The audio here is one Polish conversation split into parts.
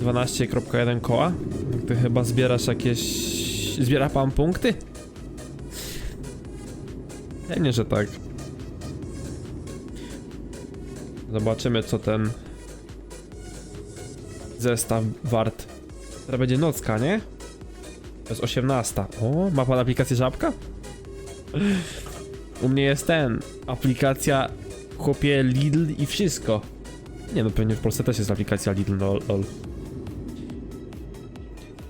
12.1 koła? Ty chyba zbierasz jakieś... Zbiera pan punkty? Pewnie, że tak. Zobaczymy, co ten zestaw wart. Teraz będzie nocka, nie? To jest 18. O, ma pan aplikację Żabka? U mnie jest ten. Aplikacja chłopie Lidl i wszystko. Nie no, pewnie w Polsce też jest aplikacja Lidl, no lol.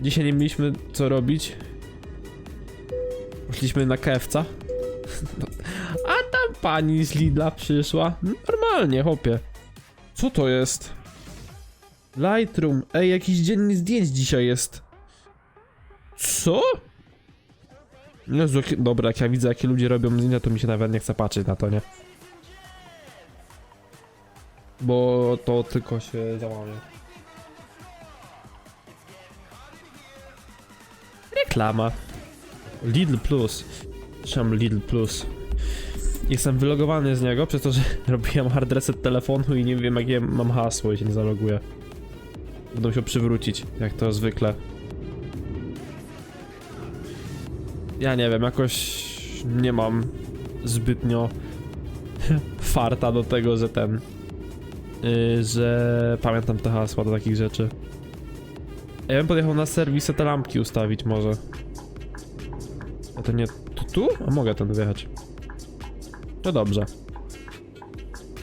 Dzisiaj nie mieliśmy co robić. Poszliśmy na KFC. A tam pani z Lidla przyszła. Normalnie, chłopie. Co to jest? Lightroom. Ej, jakiś dzienny zdjęć dzisiaj jest. Co? Jezu, jakie- dobra, jak ja widzę jakie ludzie robią zdjęcia, to mi się nawet nie chce patrzeć na to, nie? Bo to tylko się załamie. Reklama. Lidl Plus. Czemu Lidl Plus? Jestem wylogowany z niego przez to, że robiłem hard reset telefonu i nie wiem jakie mam hasło i się nie zaloguję. Będę musiał przywrócić, jak to zwykle. Ja nie wiem, jakoś nie mam zbytnio farta do tego, że ten. Yy, że pamiętam te hasła do takich rzeczy. Ja bym podjechał na serwis te lampki ustawić może. A to nie tu, tu? A mogę tędy wjechać. No dobrze.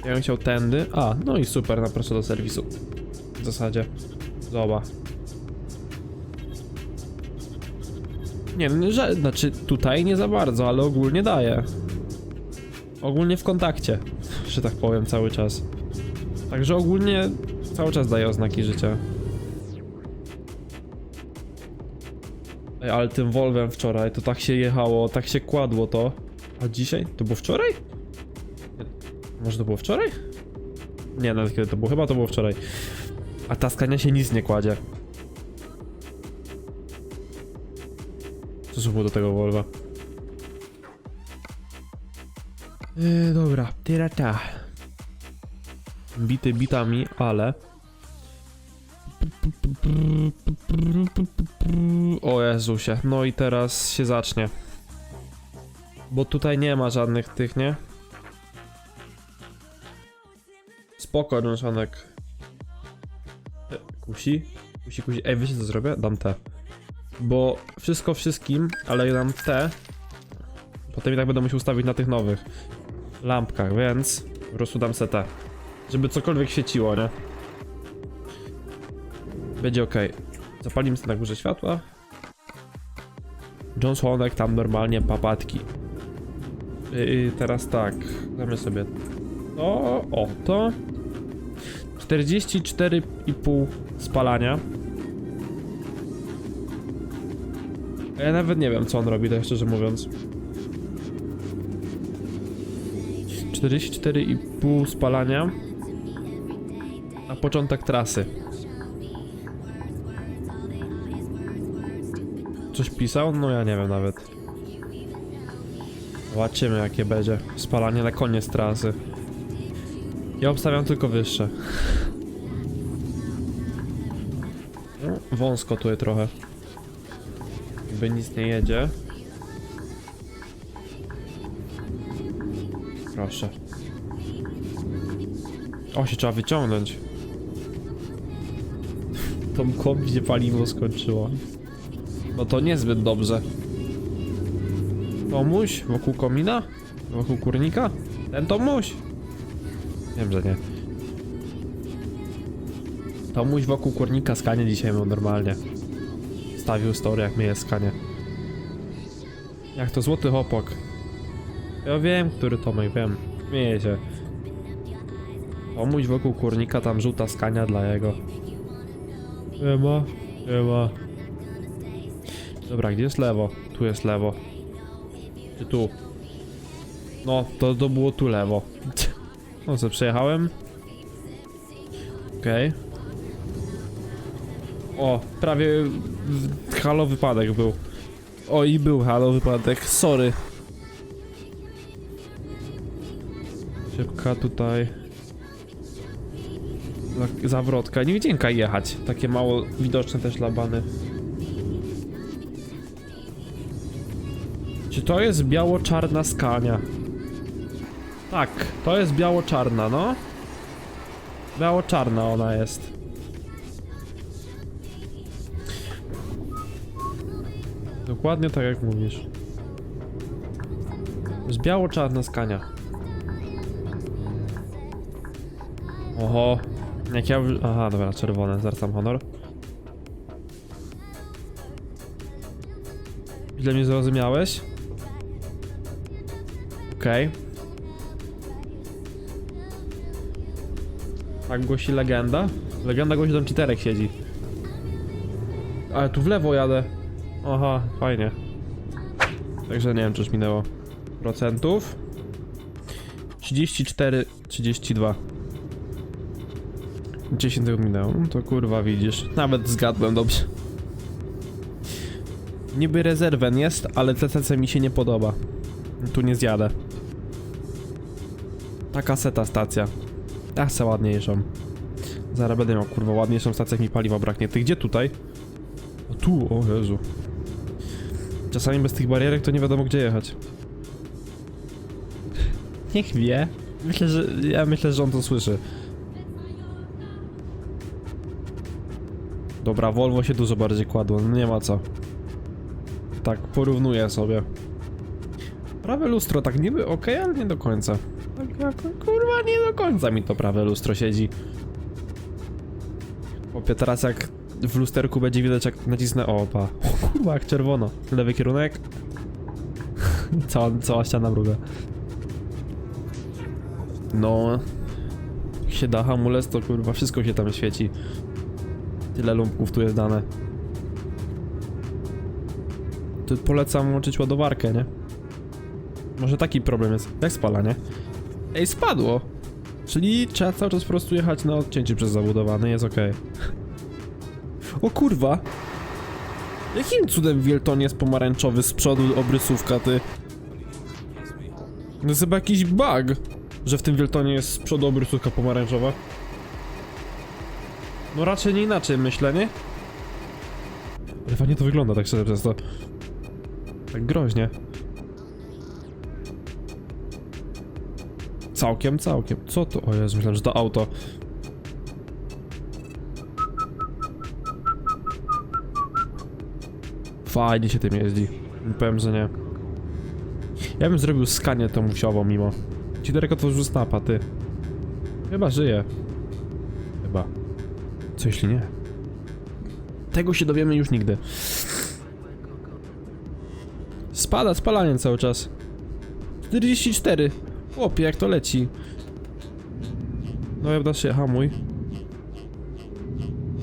Ja bym chciał tędy. A, no i super, naprosto do serwisu. W zasadzie. Zobacz. Nie, no że, znaczy tutaj nie za bardzo, ale ogólnie daje. Ogólnie w kontakcie, że tak powiem, cały czas. Także ogólnie cały czas daje oznaki życia. Ale tym Volvem wczoraj to tak się jechało, tak się kładło to. A dzisiaj? To było wczoraj? Może to było wczoraj? Nie, nawet kiedy to było, chyba to było wczoraj. A ta skania się nic nie kładzie. Co było do tego Volva? Yy, dobra, tyrata. Bity bitami, ale... O Jezusie, no i teraz się zacznie. Bo tutaj nie ma żadnych tych, nie? Spoko, Johnsonek. E, Kusi? Kusi, kusi. Ej, wiecie co zrobię? Dam te. Bo wszystko wszystkim, ale dam te. Potem i tak będę musiał ustawić na tych nowych lampkach, więc po prostu dam se te. Żeby cokolwiek świeciło, nie? Będzie ok. Zapalimy sobie na górze światła. John Słonek tam normalnie papatki. Teraz tak, damy sobie to, o to. 44,5 spalania. Ja nawet nie wiem co on robi, tak szczerze mówiąc. 44,5 spalania. Na początek trasy. Coś pisał? No ja nie wiem nawet. Zobaczymy jakie będzie. Spalanie na koniec trasy. Ja obstawiam tylko wyższe. No, wąsko tutaj trochę. Jakby nic nie jedzie. Proszę. O, się trzeba wyciągnąć. Tą kombi się paliwo skończyło. No to niezbyt dobrze. Tomuś? Wokół komina? Wokół kurnika? Ten Tomuś? Wiem, że nie. Tomuś wokół kurnika skanie dzisiaj miał normalnie. Stawił story jak mnie skanie. Jak to złoty hopok. Ja wiem, który Tomek, wiem. Śmieję się. Tomuś wokół kurnika, tam żółta skania dla jego. Nie ma. Dobra, gdzie jest lewo? Tu jest lewo. Czy tu? No, to, to było tu lewo. No co, przejechałem? Okej. O, prawie halo wypadek był. O, i był halo wypadek, sorry. Szybka tutaj. Za- Zawrotka. Nie widziałem jechać. Takie mało widoczne też labany. Czy to jest biało-czarna skania? Tak, to jest biało-czarna, no. Biało-czarna ona jest. Dokładnie tak jak mówisz. Jest biało-czarna skania. Oho. Jak ja... Aha, dobra, czerwone, zwracam honor. Źle mnie zrozumiałeś? Okej. Tak głosi legenda? Legenda głosi, tam cheaterek siedzi. Ale tu w lewo jadę. Aha, fajnie. Także nie wiem, czy już minęło. Procentów. 34, 32. 10 tego minęło. No to kurwa widzisz. Nawet zgadłem dobrze. Niby rezerwen jest, ale TCC mi się nie podoba. Tu nie zjadę. Ta kaseta stacja. Ja chcę ładniejszą. Zaraz będę miał kurwa ładniejszą stację, jak mi paliwa braknie. Ty gdzie tutaj? O tu, o Jezu. Czasami bez tych barierek to nie wiadomo gdzie jechać. Niech wie. Myślę, że. Ja myślę, że on to słyszy. Dobra, Volvo się dużo bardziej kładło, no nie ma co. Tak, porównuję sobie. Prawe lustro tak niby ok, ale nie do końca. Jak, kurwa, nie do końca mi to prawe lustro siedzi. Opie, teraz jak w lusterku będzie widać jak nacisnę opa. Kurwa, jak czerwono. Lewy kierunek. cała, cała ściana mruga. No. Jak się da hamulec, to kurwa wszystko się tam świeci. Tyle lumpków tu jest dane. Tu polecam łączyć ładowarkę, nie? Może taki problem jest. Jak spalanie? Ej, spadło! Czyli trzeba cały czas po prostu jechać na odcięcie przez zabudowany, jest okej. O kurwa! Jakim cudem Wielton jest pomarańczowy z przodu obrysówka, ty? To jest chyba jakiś bug, że w tym Wieltonie jest z przodu obrysówka pomarańczowa. No raczej nie inaczej myślę, nie? Ale fajnie to wygląda tak szczerze przez to. Tak groźnie. Całkiem, całkiem. Co to? O Jezu, myślałem, że to auto. Fajnie się tym jeździ. Powiem, że nie. Ja bym zrobił skanię tą musiową mimo. Ci daleko to już snapa, ty. Chyba żyje. Chyba. Co jeśli nie? Tego się dowiemy już nigdy. Spada spalanie cały czas. 44. Chłopie, jak to leci. No ja się, hamuj.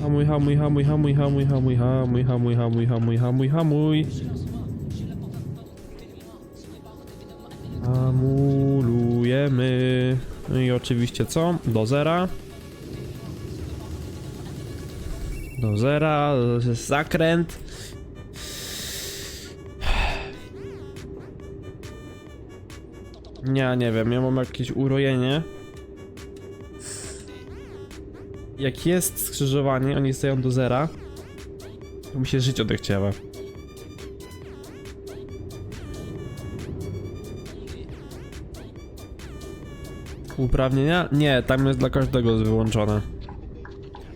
Hamuj, hamuj, hamuj, hamuj, hamuj, hamuj, hamuj, hamuj, hamuj, hamuj, hamuj, hamuj. Hamulujemy. No i oczywiście co? Do zera. Do zera, zakręt. Ja nie wiem, ja mam jakieś urojenie. Jak jest skrzyżowanie, oni stoją do zera, to mi się żyć odechciewa. Uprawnienia? Nie, tam jest dla każdego wyłączone.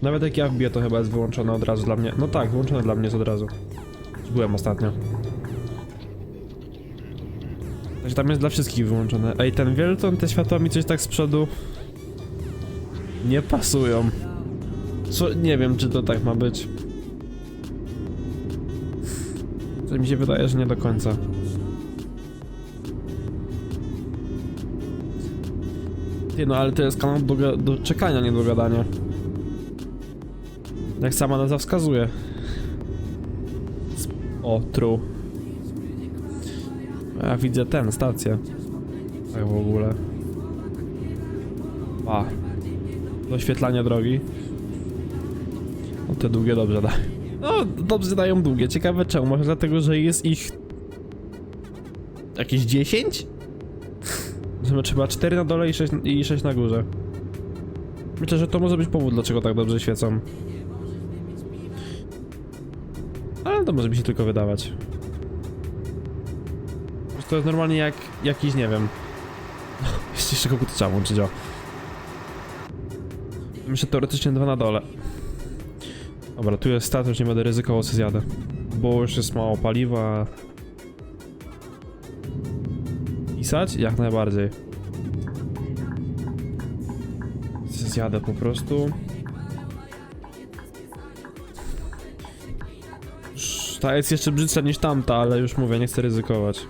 Nawet jak ja wbiję, to chyba jest wyłączone od razu dla mnie. No tak, wyłączone dla mnie jest od razu. Byłem ostatnio. Tam jest dla wszystkich wyłączone. Ej, ten Wielton, te światła mi coś tak z przodu... Nie pasują. Co, nie wiem, czy to tak ma być. To mi się wydaje, że nie do końca. Ty, no ale to jest kanał do, do czekania, nie do gadania. Jak sama nazwa wskazuje. O, true. Ja widzę ten, stację. Tak w ogóle. A. Doświetlanie drogi. No te długie dobrze dają. No, dobrze dają długie. Ciekawe czemu. Może dlatego, że jest ich... Jakieś 10? Że trzeba 4 na dole i 6, i 6 na górze. Myślę, że to może być powód, dlaczego tak dobrze świecą. Ale to może mi się tylko wydawać. To jest normalnie jak jakiś, nie wiem. Jeszcze kogo to trzeba włączyć, o. Myślę teoretycznie dwa na dole. Dobra, tu jest stat, już nie będę ryzykował, co zjadę. Bo już jest mało paliwa. Pisać? Jak najbardziej. Zjadę po prostu. Ta jest jeszcze brzydsza niż tamta, ale już mówię, nie chcę ryzykować.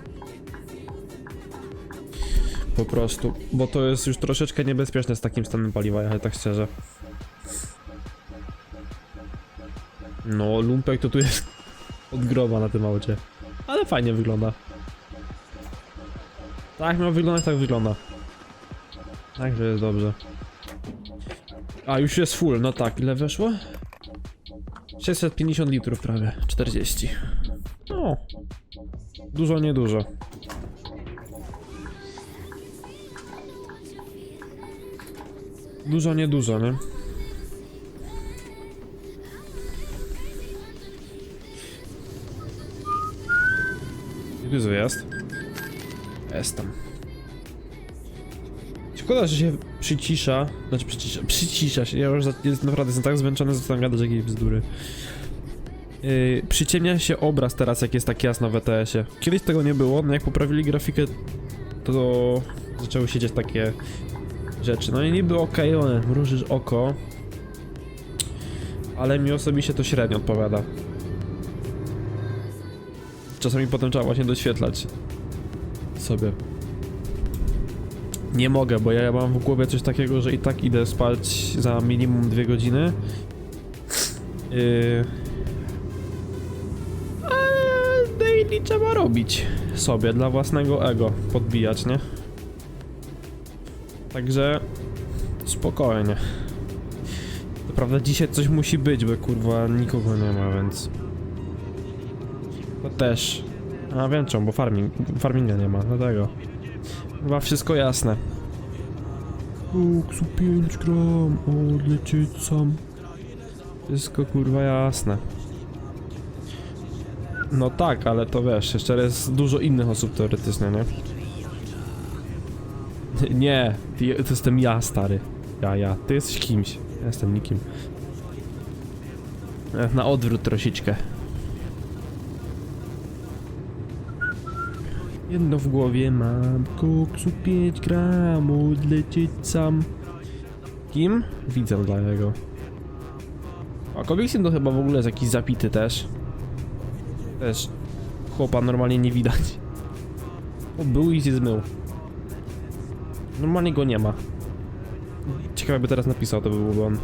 Po prostu, bo to jest już troszeczkę niebezpieczne z takim stanem paliwa, ale tak szczerze. No, lumpek to tu jest od groba na tym aucie. Ale fajnie wygląda. Tak miał wyglądać, tak wygląda. Także jest dobrze. A, już jest full, no tak, ile weszło? 650 litrów prawie, 40. No. Dużo, niedużo. Dużo, niedużo, nie? Gdzie jest wyjazd? Jest tam. Szkoda, że się przycisza. Znaczy przycisza, przycisza się. Ja już za, jest, naprawdę jestem tak zmęczony, że tam gadać jakieś bzdury. Yy, przyciemnia się obraz teraz, jak jest tak jasno w ETS-ie. Kiedyś tego nie było, no jak poprawili grafikę, to zaczęły się dziać takie rzeczy. No i niby okej, okay, mrużysz oko, ale mi osobiście to średnio odpowiada. Czasami potem trzeba właśnie doświetlać sobie. Nie mogę, bo ja mam w głowie coś takiego, że i tak idę spać za minimum dwie godziny. Yy... Ale daily trzeba robić sobie dla własnego ego, podbijać, nie? Także spokojnie. To prawda dzisiaj coś musi być, bo kurwa nikogo nie ma, więc to też. A wiem czemu, bo farming, farminga nie ma, dlatego. Chyba wszystko jasne. Koksu 5 gram, odlecieć sam. Wszystko kurwa jasne. No tak, ale to wiesz, jeszcze jest dużo innych osób teoretycznie, nie? Nie, ty- to jestem ja, stary. Ja, ja. Ty jesteś kimś. Ja jestem nikim. E, Na odwrót troszeczkę. Jedno w głowie mam, koksu 5 gram, odlecieć sam. Kim? Widzę dla niego. A Kobiksin to chyba w ogóle jest jakiś zapity też. Też chłopa normalnie nie widać. O, był i się zmył. Normalnie go nie ma. Ciekawe by teraz napisał, to by byłby on.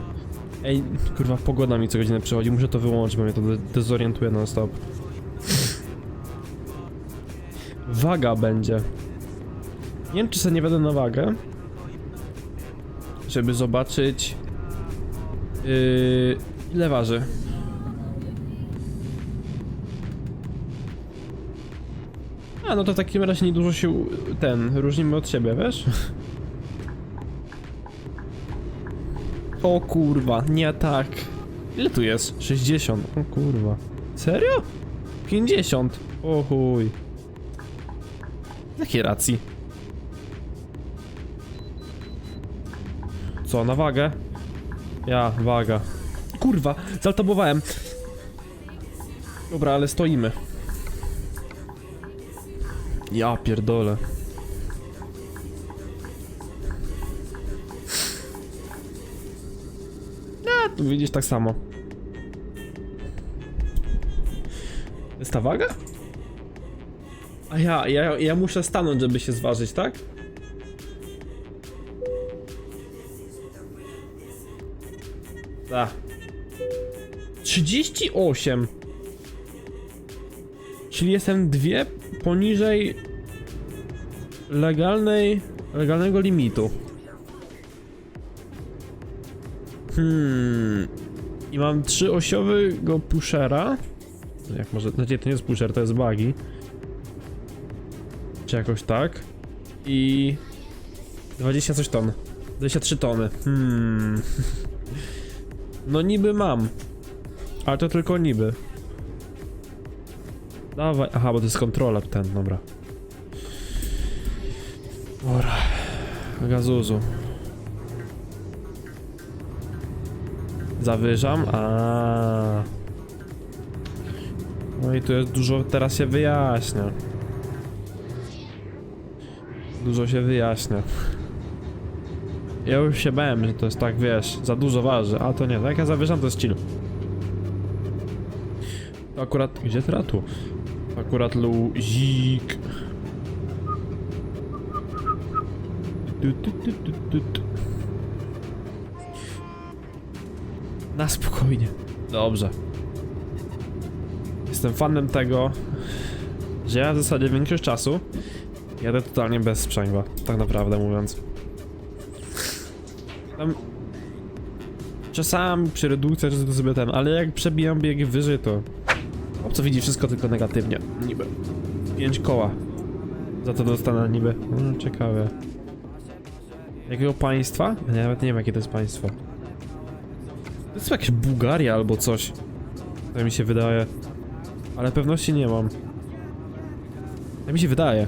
Ej, kurwa, pogoda mi co godzinę przychodzi, muszę to wyłączyć, bo mnie to de- dezorientuje non stop. Waga będzie. Nie wiem, czy sobie nie będę na wagę. Żeby zobaczyć... Yy, ile waży. A, no to w takim razie niedużo się ten, różnimy od siebie, wiesz? O kurwa, nie tak. Ile tu jest? 60. O kurwa. Serio? 50. O chuj. Jakiej racji? Co, na wagę? Ja, waga. Kurwa, zaltabowałem. Dobra, ale stoimy. Ja pierdolę. Widzisz tak samo. Jest ta waga? A ja, ja, ja muszę stanąć, żeby się zważyć, tak? Tak. 38. Czyli jestem dwie poniżej legalnej, legalnego limitu. Hmm. I mam trzyosiowy pushera. Jak może, znaczy to nie jest pusher, to jest buggy. Czy jakoś tak. I 20 coś ton. 23 tony. Hmm. No niby mam. Ale to tylko niby. Dawaj. Aha, bo to jest kontroler ten, dobra. Dobra. Gazuzu. Zawyżam. A. No i tu jest dużo, teraz się wyjaśnia. Dużo się wyjaśnia. Ja już się bałem, że to jest tak, wiesz, za dużo waży, a to nie, tak ja zawyżam, to jest chill. To akurat, gdzie teraz tu? Akurat luzik. Tu. Na spokojnie. Dobrze. Jestem fanem tego, że ja w zasadzie większość czasu jadę totalnie bez sprzęgła, tak naprawdę mówiąc. Tam czasami przy redukcjach czy to sobie ten, ale jak przebijam biegi wyżej, to obco widzi wszystko tylko negatywnie. Niby. Pięć koła. Za to dostanę niby. No, ciekawe. Jakiego państwa? Ja nawet nie wiem jakie to jest państwo. To jest jakaś Bułgaria albo coś. Tak mi się wydaje. Ale pewności nie mam. Tak mi się wydaje.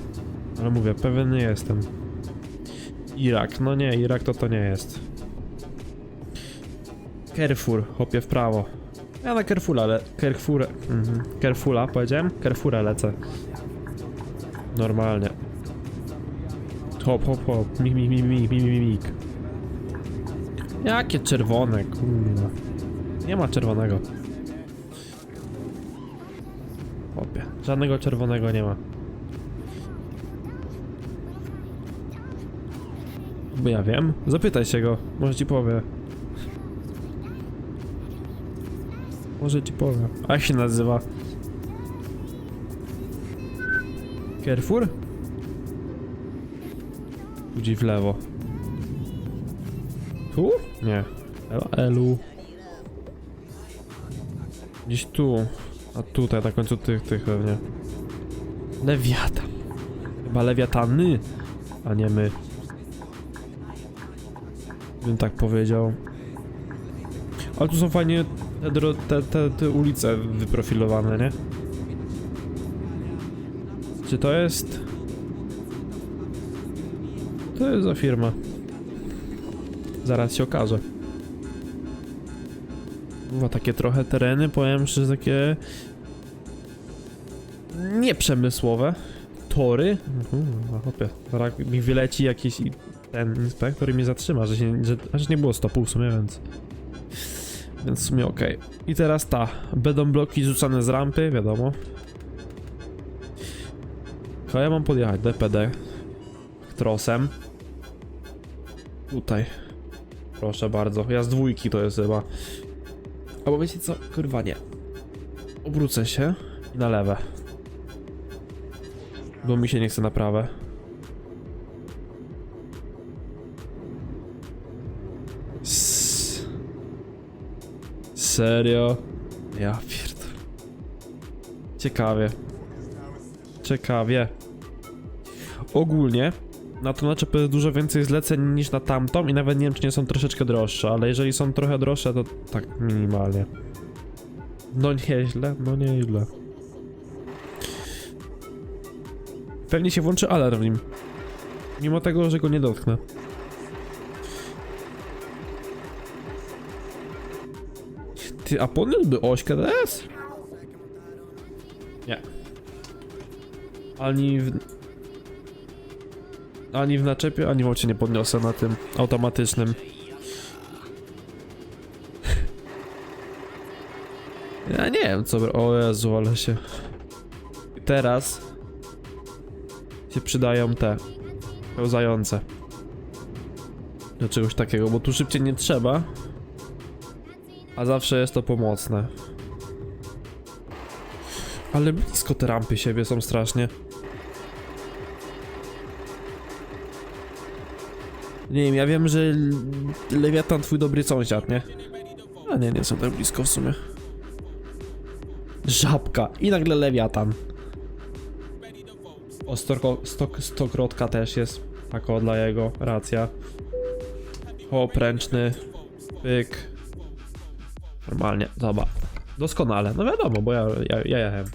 Ale mówię, pewien nie jestem. Irak, no nie, Irak to to nie jest. Carrefour, hopie w prawo. Ja na Carrefoura, ale Carrefour, mhm. Carrefoura powiedziałem? Carrefoura lecę. Normalnie. Hop, hop, hop, mi, mi, mi, mi, mi, mi, mik. Jakie czerwone, kurwa. Nie ma czerwonego. Hopie, żadnego czerwonego nie ma. Bo ja wiem. Zapytaj się go, może ci powie. Może ci powie. A jak się nazywa? Carrefour? Tu Gdzieś w lewo. Tu? Nie. Elu. Gdzieś tu. A tutaj, na końcu tych, tych pewnie. Lewiatan. Chyba lewiatany, a nie my. Bym tak powiedział. Ale tu są fajnie te, te, te, te ulice wyprofilowane, nie? Czy to jest... To jest za firma. Zaraz się okaże. Chyba takie trochę tereny, powiem szczerze, takie... Nieprzemysłowe. Tory. Mhm, a hopie. Zaraz mi wyleci jakiś ten inspektor i mnie zatrzyma, że się, że, aż nie było stopu w sumie, więc... Więc w sumie okej. I teraz ta. Będą bloki rzucane z rampy, wiadomo. Chyba ja mam podjechać DPD. Trosem. Tutaj. Proszę bardzo. Ja z dwójki to jest chyba. Albo wiecie co? Kurwa nie. Obrócę się i na lewe. Bo mi się nie chce na prawe. S- Serio? Ja pierdolę. Ciekawie. Ciekawie. Ogólnie na tą naczepę jest dużo więcej zleceń niż na tamtą i nawet nie wiem czy nie są troszeczkę droższe, ale jeżeli są trochę droższe to tak minimalnie. No nieźle, no nieźle. Pewnie się włączy alarm w nim. Mimo tego, że go nie dotknę. Ty, a podniósłby ośkę teraz? Nie. Ani w... Ani w naczepie, ani w aucie nie podniosę na tym automatycznym. Ja nie wiem co... O Jezu, ale się... Teraz... się przydają te... pełzające. Do czegoś takiego, bo tu szybciej nie trzeba. A zawsze jest to pomocne. Ale blisko te rampy siebie są strasznie. Nie wiem, ja wiem, że Lewiatan twój dobry sąsiad, nie? A nie, nie są tak blisko w sumie. Żabka i nagle Lewiatan. O, stok, stokrotka też jest. Tako dla jego, racja. Chłop ręczny. Pyk. Normalnie, zobacz. Doskonale. No wiadomo, bo ja, ja, ja jechałem.